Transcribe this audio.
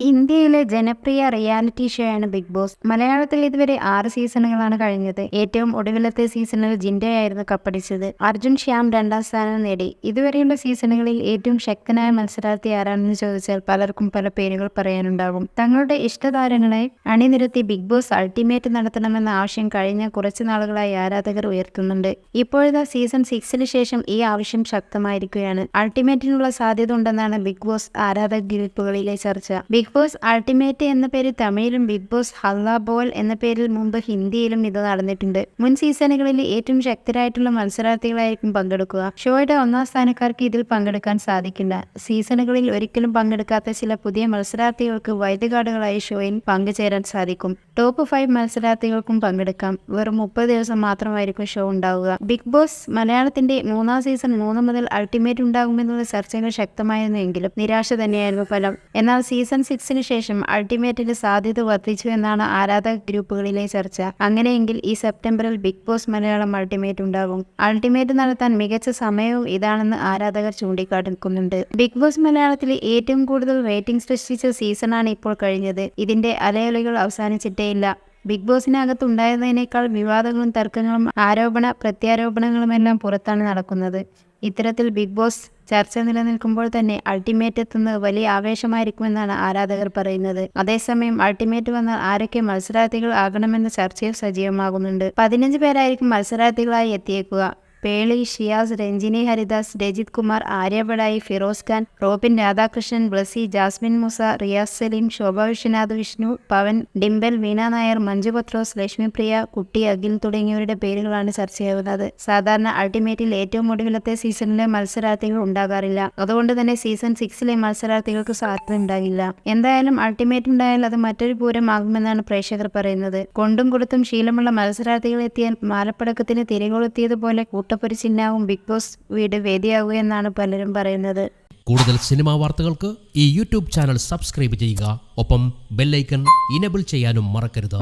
ഇന്ത്യയിലെ ജനപ്രിയ reality show ആണ് ബിഗ് ബോസ്. മലയാളത്തിൽ ഇതുവരെ ആറ് സീസണുകളാണ് കഴിഞ്ഞത്. ഏറ്റവും ഒടുവിലത്തെ സീസണിൽ ജിൻഡയായിരുന്നു കപ്പടിച്ചത്. അർജുൻ ശ്യാം രണ്ടാം സ്ഥാനം നേടി. ഇതുവരെയുള്ള സീസണുകളിൽ ഏറ്റവും ശക്തനായ മത്സരാർത്ഥി ആരാണെന്ന് ചോദിച്ചാൽ പലർക്കും പല പേരുകൾ പറയാനുണ്ടാകും തങ്ങളുടെ ഇഷ്ടതാരങ്ങളെ അണിനിരത്തി ബിഗ് ബോസ് അൾട്ടിമേറ്റ് നടത്തണമെന്ന ആവശ്യം കഴിഞ്ഞ കുറച്ചു നാളുകളായി ആരാധകർ ഉയർത്തുന്നുണ്ട്. ഇപ്പോഴത്തെ സീസൺ സിക്സിന് ശേഷം ഈ ആവശ്യം ശക്തമായിരിക്കുകയാണ്. അൾട്ടിമേറ്റിനുള്ള സാധ്യത ഉണ്ടെന്നാണ് ബിഗ് ബോസ് ആരാധക ഗ്രൂപ്പുകളിലെ ചർച്ച. ബിഗ് ബോസ് അൾട്ടിമേറ്റ് എന്ന പേരിൽ തമിഴിലും ബിഗ് ബോസ് ഹല്ല ബോൾ എന്ന പേരിൽ മുമ്പ് ഹിന്ദിയിലും ഇത് നടന്നിട്ടുണ്ട്. മുൻ സീസണുകളിൽ ഏറ്റവും ശക്തരായിട്ടുള്ള മത്സരാർത്ഥികളായിരിക്കും പങ്കെടുക്കുക. ഷോയുടെ ഒന്നാം സ്ഥാനക്കാർക്ക് ഇതിൽ പങ്കെടുക്കാൻ സാധിക്കില്ല. സീസണുകളിൽ ഒരിക്കലും പങ്കെടുക്കാത്ത ചില പുതിയ മത്സരാർത്ഥികൾക്ക് വൈദ്യകാർഡുകളായി ഷോയിൽ പങ്കുചേരാൻ സാധിക്കും. ടോപ്പ് ഫൈവ് മത്സരാർത്ഥികൾക്കും പങ്കെടുക്കാം. വെറും മുപ്പത് ദിവസം മാത്രമായിരിക്കും ഷോ ഉണ്ടാവുക. ബിഗ് ബോസ് മലയാളത്തിന്റെ മൂന്നാം സീസൺ മൂന്ന് മുതൽ അൾട്ടിമേറ്റ് ഉണ്ടാകുമെന്നുള്ള ചർച്ചകൾ ശക്തമായിരുന്നെങ്കിലും നിരാശ തന്നെയായിരുന്നു ഫലം. എന്നാൽ സീസൺ സിക്സിന് ശേഷം അൾട്ടിമേറ്റിന്റെ സാധ്യത വർദ്ധിച്ചു എന്നാണ് ആരാധക ഗ്രൂപ്പുകളിലെ ചർച്ച. അങ്ങനെയെങ്കിൽ ഈ സെപ്റ്റംബറിൽ ബിഗ് ബോസ് മലയാളം അൾട്ടിമേറ്റ് ഉണ്ടാകും. അൾട്ടിമേറ്റ് നടത്താൻ മികച്ച സമയവും ഇതാണെന്ന് ആരാധകർ ചൂണ്ടിക്കാണിക്കുന്നുണ്ട് ബിഗ് ബോസ് മലയാളത്തിലെ ഏറ്റവും കൂടുതൽ റേറ്റിംഗ് സൃഷ്ടിച്ച സീസണാണ് ഇപ്പോൾ കഴിഞ്ഞത്. ഇതിന്റെ അലയൊലികൾ അവസാനിച്ചിട്ടേയില്ല ബിഗ് ബോസിനകത്ത് ഉണ്ടായതിനേക്കാൾ വിവാദങ്ങളും തർക്കങ്ങളും ആരോപണ പ്രത്യാരോപണങ്ങളുമെല്ലാം പുറത്താണ് നടക്കുന്നത്. ഇത്തരത്തിൽ ബിഗ് ബോസ് ചർച്ച നിലനിൽക്കുമ്പോൾ തന്നെ അൾട്ടിമേറ്റ് എത്തുന്നത് വലിയ ആവേശമായിരിക്കുമെന്നാണ് ആരാധകർ പറയുന്നത്. അതേസമയം അൾട്ടിമേറ്റ് വന്നാൽ ആരൊക്കെ മത്സരാർത്ഥികൾ ആകണമെന്ന ചർച്ചയും സജീവമാകുന്നുണ്ട്. പതിനഞ്ച് പേരായിരിക്കും മത്സരാർത്ഥികളായി എത്തിയേക്കുക. പേളി ഷിയാസ് രഞ്ജിനി ഹരിദാസ് രജിത് കുമാർ ആര്യപടായി ഫിറോസ് ഖാൻ റോബിൻ രാധാകൃഷ്ണൻ ബ്ലസി ജാസ്മിൻ മുസ റിയാസ് സലീം ശോഭ വിശ്വനാഥ് വിഷ്ണു പവൻ ഡിംബൽ വീണ നായർ മഞ്ജു പത്രോസ് ലക്ഷ്മിപ്രിയ കുട്ടി അഖിൽ തുടങ്ങിയവരുടെ പേരുകളാണ് ചർച്ചയാകുന്നത് സാധാരണ അൾട്ടിമേറ്റിൽ ഏറ്റവും ഒടുവിലത്തെ സീസണിലെ മത്സരാർത്ഥികൾ ഉണ്ടാകാറില്ല. അതുകൊണ്ട് തന്നെ സീസൺ സിക്സിലെ മത്സരാർത്ഥികൾക്ക് സാധ്യത ഉണ്ടാകില്ല. എന്തായാലും അൾട്ടിമേറ്റ് ഉണ്ടായാൽ അത് മറ്റൊരു പൂരമാകുമെന്നാണ് പ്രേക്ഷകർ പറയുന്നത്. കൊണ്ടും കൊടുത്തും ശീലമുള്ള മത്സരാർത്ഥികൾ എത്തിയാൽ മാലപ്പടക്കത്തിന് തിരികൊളുത്തിയതുപോലെ കൂട്ടപ്പൊരിച്ചിന്നാവും ബിഗ് ബോസ് വീട് വേദിയാകുകയെന്നാണ് പലരും പറയുന്നത്. കൂടുതൽ സിനിമാ വാർത്തകൾക്ക് ഈ യൂട്യൂബ് ചാനൽ സബ്സ്ക്രൈബ് ചെയ്യുക. ഒപ്പം ബെല്ലൈക്കൺ ഇനബിൾ ചെയ്യാനും മറക്കരുത്.